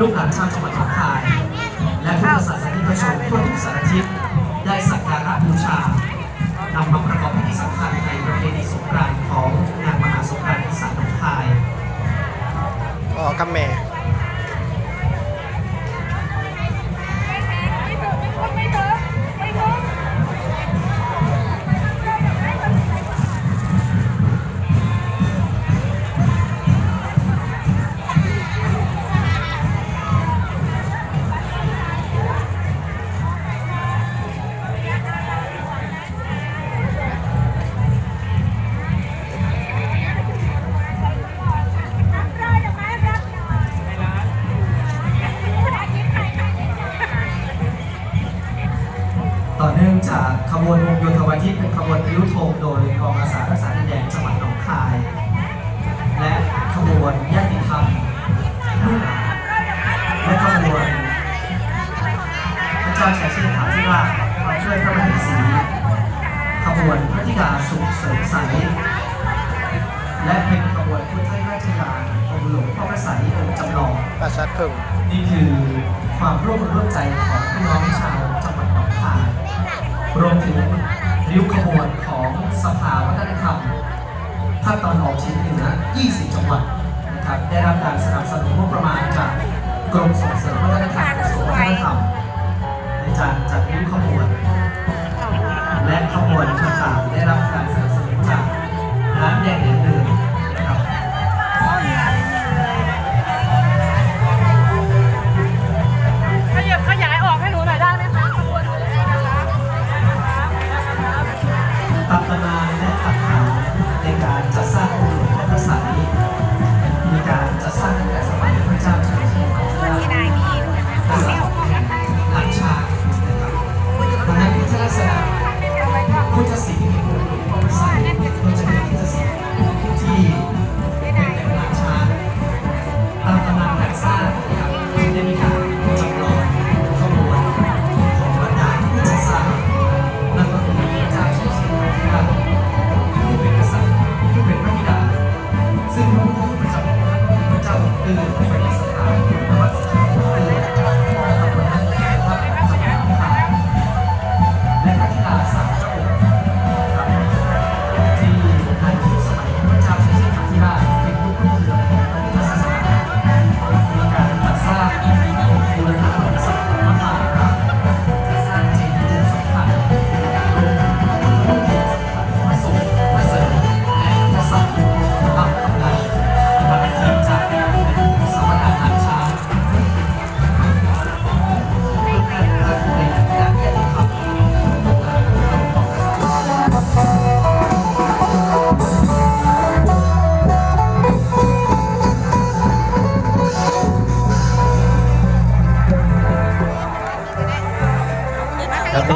ลูกหลานชาวจังหวัดหนองคาย และพุทธศาสนิกชนทั่วทุกสารทิศได้สักการะบูชานำมาประกอบพิธีสำคัญในประเพณีสงกรานต์ของงานมหาสงกรานต์อีสานหนองคายอ๋อกัมแม่ ต่อเนื่องจากขบวนวงโยธวาทิตเป็นขบวนริ้วโทงโดยกองอาสารักษาดินแดนจังหวัดหนองคาย และขบวนญาติธรรมลูกหลานและขบวนพระเจ้าชัยเชษฐาธิราชมาช่วยพระมเหสีขบวนพระธิดาสุขเสริมใสและเป็นขบวนพุทธราชยานองค์หลวงพ่อพระสัยองค์จำลองปราสาทพึ่งนี่คือความร่วมมือร่วมใจของพี่น้องชาว รวมถึงริ้วขบวนของสภาวัฒนธรรมภาคตะวันออกเฉียงเหนือ 20 จังหวัดนะครับได้รับการสนับสนุนงบประมาณจากกรมส่งเสริมวัฒนธรรมกระทรวงวัฒนธรรมในการจัดริ้วขบวน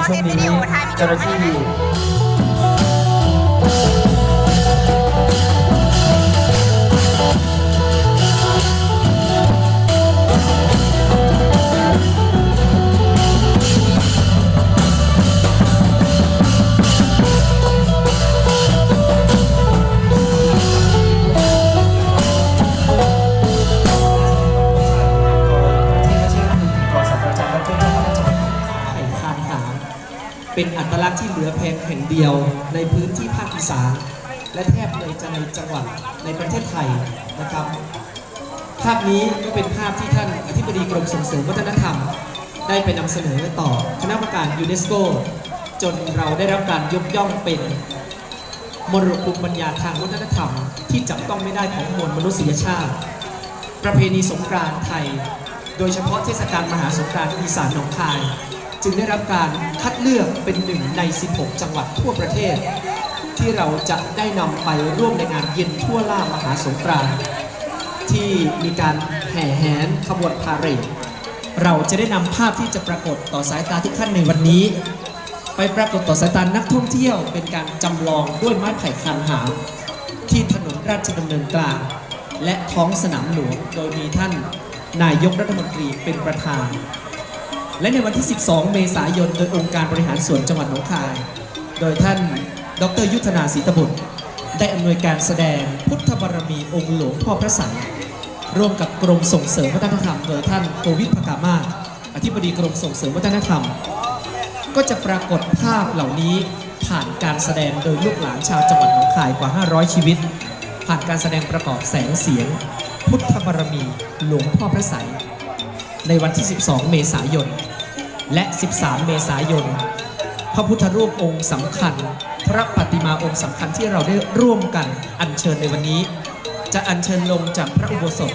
ช่วงนี้เจ้าหน้าที่ เป็นอัตลักษณ์ที่เหลือเพียงแห่งเดียวในพื้นที่ภาคอีสานและแทบเลยจะในจังหวัดในประเทศไทยนะครับ ภาพนี้ก็เป็นภาพที่ท่านอธิบดีกรมส่งเสริมวัฒนธรรม ได้ไปนำเสนอต่อคณะกรรมการยูเนสโก จนเราได้รับการยกย่องเป็นมรดกภูมิปัญญาทางวัฒนธรรม ที่จับต้องไม่ได้ของมวลมนุษยชาติ ประเพณีสงกรานต์ไทย โดยเฉพาะเทศกาลมหาสงกรานต์อีสานหนองคาย จึงได้รับการคัดเลือกเป็นหนึ่งใน 16 จังหวัดทั่วประเทศ ที่เราจะได้นำไปร่วมในงานเย็นทั่วล่ามหาสงกรานต์ที่มีการแห่แหนขบวนพาเหรดเราจะได้นำภาพที่จะปรากฏต่อสายตาทุกท่านในวันนี้ ไปปรากฏต่อสายตานักท่องเที่ยว เป็นการจำลองด้วยไม้ไผ่คานหามที่ถนนราชดำเนินกลาง และท้องสนามหลวงโดยมีท่านนายกรัฐมนตรีเป็นประธาน และในวันที่ 12 เมษายน โดยองค์การบริหารส่วนจังหวัดหนองคาย โดยท่านดรยุทธนาศรีตบุตร ได้อำนวยการแสดงพุทธบารมีองค์หลวงพ่อพระสังร่วมกับกรมส่งเสริมวัฒนธรรม โดยท่านโกวิทพกามาศอธิบดีกรมส่งเสริมวัฒนธรรม ก็จะปรากฏภาพเหล่านี้ผ่านการแสดงโดยลูกหลานชาวจังหวัดหนองคายกว่า 500 ชีวิต ผ่านการแสดงประกอบแสงเสียง พุทธบารมีหลวงพ่อพระสัยในวันที่ 12 เมษายน และ 13 เมษายน พระพุทธรูปองค์สำคัญ พระปฏิมาองค์สำคัญที่เราได้ร่วมกันอัญเชิญในวันนี้ จะอัญเชิญลงจากพระอุโบสถ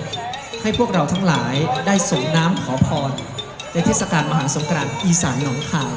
ให้พวกเราทั้งหลายได้ส่งน้ำขอพร ในเทศกาลมหาสงกรานต์อีสานหนองคาย